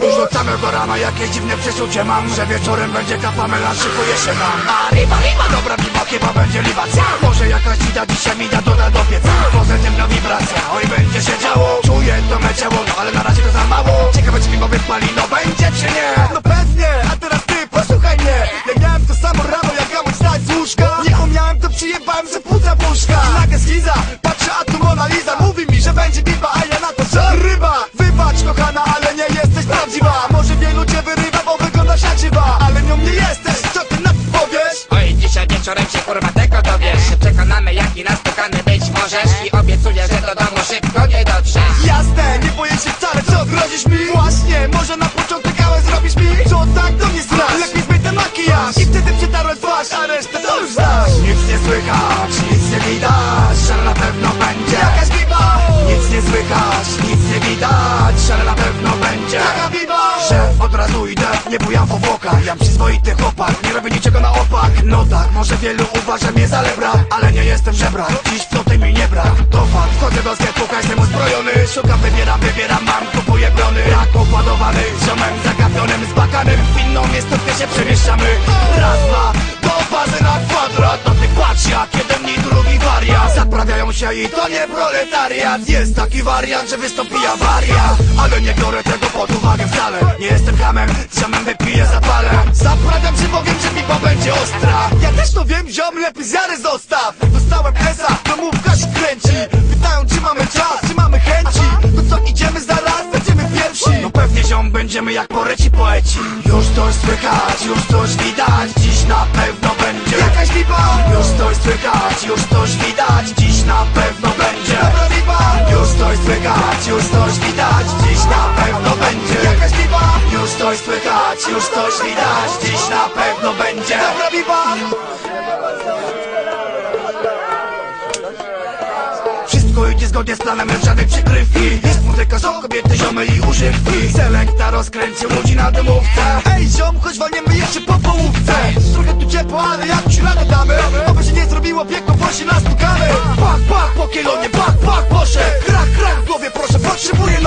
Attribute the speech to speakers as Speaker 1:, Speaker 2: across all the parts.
Speaker 1: Już od samego rana jakieś dziwne przeczucie mam Że wieczorem będzie kapamela, szykuje się nam A riba, riba, dobra riba, chyba będzie libacja Może jakaś dzida dzisiaj mi da doda do pieca Pozytywna wibracja, oj będzie się działo Czuję to me ciało, no ale na razie to za mało Ciekawe czy mi wypali, no będzie czy nie
Speaker 2: No pewnie, a teraz ty, posłuchaj mnie Ja miałem to samo rano, jak miałem wstać z łóżka Nie umiałem, to przyjebałem, że putra puszka I schiza, patrzę, a tu Mona Lisa Mówi mi, że będzie biba, a ja na to, że ryba Wybacz kochana, ale nie jesteś prawdziwa Może wielu cię wyrywa, bo wyglądasz jak żywa Ale nią nie jesteś, co ty na to powiesz?
Speaker 3: Oj, dzisiaj wieczorem się kurwa tego dowiesz Przekonamy jaki nastukany być możesz I obiecuję, że do domu szybko nie dotrzesz
Speaker 2: Jasne, nie boję się wcale, co grozisz mi? Właśnie, może na początek ale zrobisz mi? Co tak to nie znasz? Lepiej zmyj ten makijaż I wtedy przetarłem twarz, a
Speaker 1: nie widać, że na pewno będzie.
Speaker 2: Jakaś biba,
Speaker 1: Nic nie słychać, nic nie widać, ale na pewno będzie.
Speaker 2: Jaka biba
Speaker 1: Że od razu idę, nie bujam po włokach Jam przyzwoity chłopak, nie robię niczego na opak. No tak, może wielu uważa mnie za lebra Ale nie jestem żebrak, dziś co ty mi nie brak To fakt, wchodzę do sklepu, każdym uzbrojony. Szukam, wybieram, wybieram, mam, kupuję brony. Jak układowany, z ziomem zagapionym Z bakanem, w inną miejscówkę się przemieszczamy. Raz, dwa, do bazy na kwadrat. No ty patrz jak wariat Zaprawiają się i to nie proletariat. Jest taki wariant, że wystąpi awaria. Ale nie biorę tego pod uwagę wcale. Nie jestem hamem, ziomem wypiję zapalę. Zaprawiam się, bo wiem, że pipa będzie ostra.
Speaker 2: Ja też to wiem, ziom, lepiej z jary zostaw. Dostałem esa, domówka się kręci. Pytają, czy mamy czas, czy mamy chęci. To co, idziemy zaraz, będziemy pierwsi.
Speaker 1: No pewnie ziom, będziemy jak poreci poeci. Już coś słychać, już coś widać. Dziś na pewno słychać, już coś widać Dziś na pewno będzie. Już coś słychać, już coś widać Dziś na pewno będzie. Już coś słychać, już coś widać Dziś na pewno będzie. Wszystko idzie zgodnie z planem, bez żadnej przykrywki Jest muzyka, są kobiety, ziomy i używki. Selekta rozkręcił ludzi na dymówce.
Speaker 2: Ej ziom, choć walniemy jeszcze po połówce. Trochę tu ciepło, ale jak ci radę damy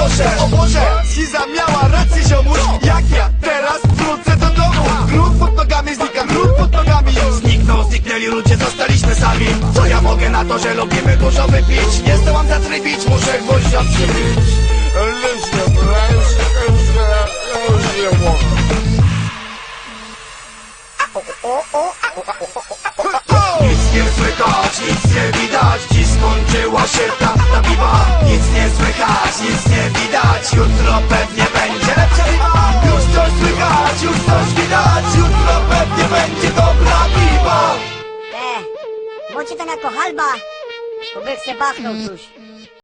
Speaker 2: noże O Boże, Schiza miała rację ziomuś Jak ja teraz wrócę do domu. Gród pod nogami znika, gród pod nogami.
Speaker 1: Zniknął, zniknęli ludzie, zostaliśmy sami. Co ja mogę na to, że lubimy dużo wypić? Nie zdołam zatrybić, muszę gwoździa przybić
Speaker 2: biba
Speaker 4: E, bądźcie tam jako halba, bo by chce bachnął coś.